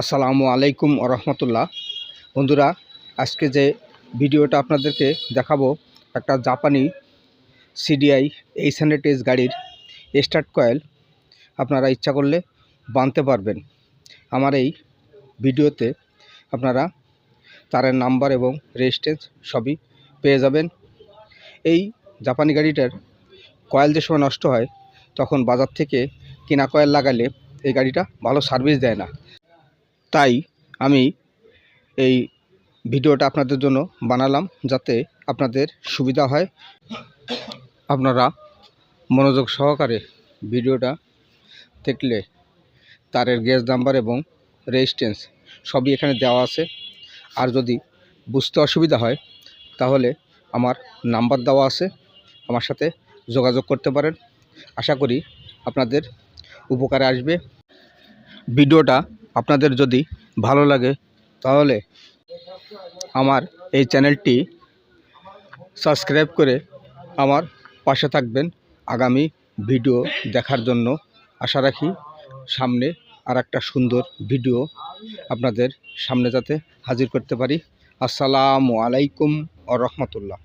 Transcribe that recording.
আসসালামু আলাইকুম রহমতুল্লাহ বন্ধুরা, আজকে যে ভিডিওটা আপনাদেরকে দেখাবো, একটা জাপানি সিডিআই এইচ হান্ড্রেড গাড়ির স্টার্ট কয়েল। আপনারা ইচ্ছা করলে বানতে পারবেন। আমার এই ভিডিওতে আপনারা তারের নাম্বার এবং রেজিস্ট্রেন্স সবই পেয়ে যাবেন। এই জাপানি গাড়িটার কয়েল যে সময় নষ্ট হয়, তখন বাজার থেকে কেনা কয়েল লাগালে এই গাড়িটা ভালো সার্ভিস দেয় না। তাই আমি এই ভিডিওটা আপনাদের জন্য বানালাম যাতে আপনাদের সুবিধা হয়। আপনারা মনোযোগ সহকারে ভিডিওটা দেখলে তারের গ্যাস নাম্বার এবং রেজিস্ট্যান্স সবই এখানে দেওয়া আছে। আর যদি বুঝতে অসুবিধা হয়, তাহলে আমার নাম্বার দেওয়া আছে। আমার সাথে যোগাযোগ করতে পারেন। আশা করি আপনাদের উপকারে আসবে। ভিডিওটা আপনাদের যদি ভালো লাগে, তাহলে আমার এই চ্যানেলটি সাবস্ক্রাইব করে আমার পাশে থাকবেন। আগামী ভিডিও দেখার জন্য আশা রাখি সামনে আর একটা সুন্দর ভিডিও আপনাদের সামনে যাতে হাজির করতে পারি। আসসালামু আলাইকুম ও রহমতুল্লাহ।